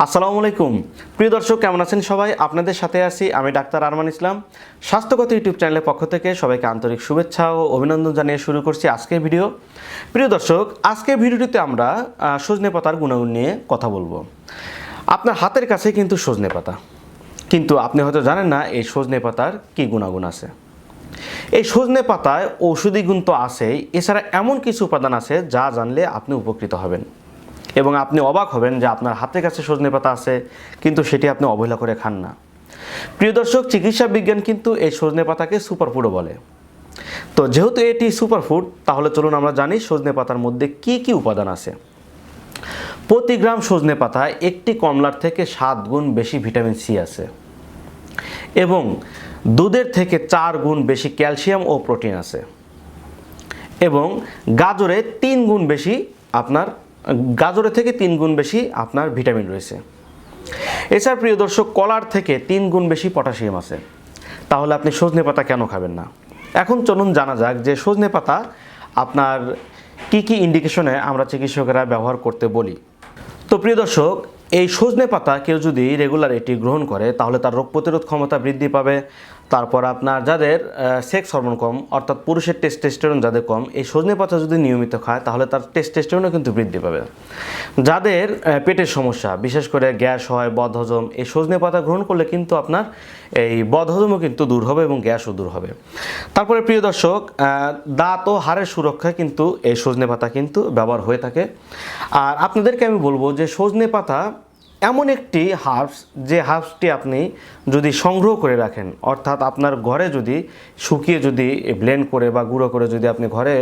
আসসালামু আলাইকুম। প্রিয় দর্শক, কেমন আছেন সবাই? আপনাদের সাথে আছি আমি ডাক্তার আরমান ইসলাম। স্বাস্থ্যগত ইউটিউব চ্যানেলের পক্ষ থেকে সবাইকে আন্তরিক শুভেচ্ছা ও অভিনন্দন জানিয়ে শুরু করছি আজকের ভিডিও। প্রিয় দর্শক, আজকের ভিডিওটিতে আমরা সজনে পাতার গুণাগুণ নিয়ে কথা বলব। আপনার হাতের কাছে কিন্তু সজনে পাতা। কিন্তু আপনি হয়তো জানেন না এই সজনে পাতার কী গুণাগুণ আছে। এই সজনে পাতায় ঔষধি গুণ তো আছেই, এছাড়া এমন কিছু উপাদান আছে যা জানলে আপনি উপকৃত হবেন। এবং আপনি অবাক হবেন যে আপনার হাতের কাছে সজনে পাতা আছে, কিন্তু সেটি আপনি অবহেলা করে খান না। প্রিয় দর্শক, চিকিৎসা বিজ্ঞান কিন্তু এই সজনে পাতাকে সুপারফুডও বলে। তো যেহেতু এটি সুপারফুড তাহলে চলুন আমরা জানি সজনে পাতার মধ্যে কি কি উপাদান আছে। প্রতি গ্রাম সজনে পাতায় একটি কমলার থেকে সাত গুণ বেশি ভিটামিন সি আছে এবং দুধের থেকে চার গুণ বেশি ক্যালসিয়াম ও প্রোটিন আছে এবং গাজরে তিন গুণ বেশি আপনার গাজরে থেকে তিন গুণ বেশি আপনার ভিটামিন রয়েছে। এছাড়া প্রিয় দর্শক, কলার থেকে তিন গুণ বেশি পটাশিয়াম আছে। তাহলে আপনি সজনে পাতা কেন খাবেন না? এখন চলুন জানা যাক যে সজনে পাতা আপনার কি কি ইন্ডিকেশনে আমরা চিকিৎসকেরা ব্যবহার করতে বলি। তো প্রিয় দর্শক, এই সজনে পাতা কেউ যদি রেগুলার এটি গ্রহণ করে, তাহলে তার রোগ প্রতিরোধ ক্ষমতা বৃদ্ধি পাবে। তারপর আপনার যাদের সেক্স হরমোন কম, অর্থাৎ পুরুষের টেস্টেস্টেরন যাদের কম, এই সজনে পাতা যদি নিয়মিত খায়, তাহলে তার টেস্টেস্টেরনও কিন্তু বৃদ্ধি পাবে। যাদের পেটের সমস্যা, বিশেষ করে গ্যাস হয়, বদহজম, এই সজনে পাতা গ্রহণ করলে কিন্তু আপনার এই বদহজমও কিন্তু দূর হবে এবং গ্যাসও দূর হবে। তারপরে প্রিয় দর্শক দাঁত ও হাড়ের সুরক্ষায় কিন্তু এই সজনে পাতা কিন্তু ব্যবহার হয়ে থাকে। আর আপনাদেরকে আমি বলব যে সজনে পাতা এমন একটি হার্বস যে হার্বসটি আপনি যদি সংগ্রহ করে রাখেন, অর্থাৎ আপনার ঘরে যদি শুকিয়ে যদি ব্লেন্ড করে বা গুঁড়ো করে যদি আপনি ঘরে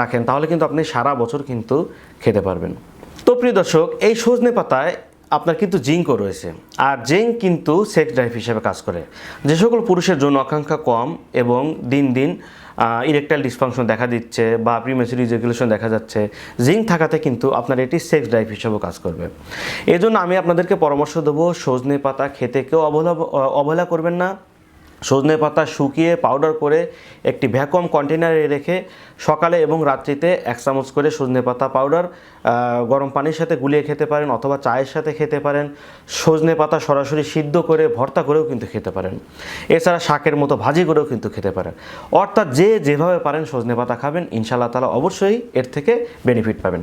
রাখেন, তাহলে কিন্তু আপনি সারা বছর কিন্তু খেতে পারবেন। তো প্রিয় দর্শক, এই সজনে পাতায় আপনার কিন্তু জিঙ্কও রয়েছে। আর জিঙ্ক কিন্তু সেক্স ড্রাইভ হিসেবে কাজ করে। যে সকল পুরুষের জন্য আকাঙ্ক্ষা কম এবং দিন দিন ইরেকটাইল ডিসফাংশন দেখা দিচ্ছে বা প্রিমেসিরি রেগুলেশন দেখা যাচ্ছে, জিঙ্ক থাকাতে কিন্তু আপনার এটি সেক্স ড্রাইভ হিসেবেও কাজ করবে। এজন্য আমি আপনাদেরকে পরামর্শ দেবো, সজনে পাতা খেতে কেউ অবহেলা অবহেলা করবেন না। সজনে পাতা শুকিয়ে পাউডার করে একটি ভ্যাকুয়াম কন্টেনারে রেখে সকালে এবং রাত্রিতে এক চামচ করে সজনে পাতা পাউডার গরম পানির সাথে গুলিয়ে খেতে পারেন অথবা চায়ের সাথে খেতে পারেন। সজনে পাতা সরাসরি সিদ্ধ করে, ভর্তা করেও কিন্তু খেতে পারেন। এছাড়া শাকের মতো ভাজি করেও কিন্তু খেতে পারেন। অর্থাৎ যে যেভাবে পারেন সজনে পাতা খাবেন ইনশাল্লাহ তালা অবশ্যই এর থেকে বেনিফিট পাবেন।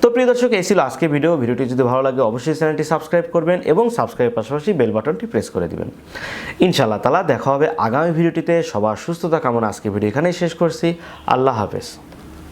তো প্রিয় দর্শক, এই ছিল আজকে ভিডিও ভিডিওটি যদি ভালো লাগে, অবশ্যই চ্যানেলটি সাবস্ক্রাইব করবেন এবং সাবস্ক্রাইব পাশাপাশি বেল বাটনটি প্রেস করে দিবেন। ইনশাআল্লাহ তালা দেখা হবে আগামী ভিডিওটিতে। সবার সুস্থতা কামনা আজকে ভিডিও এখানেই শেষ করছি। আল্লাহ হাফেজ।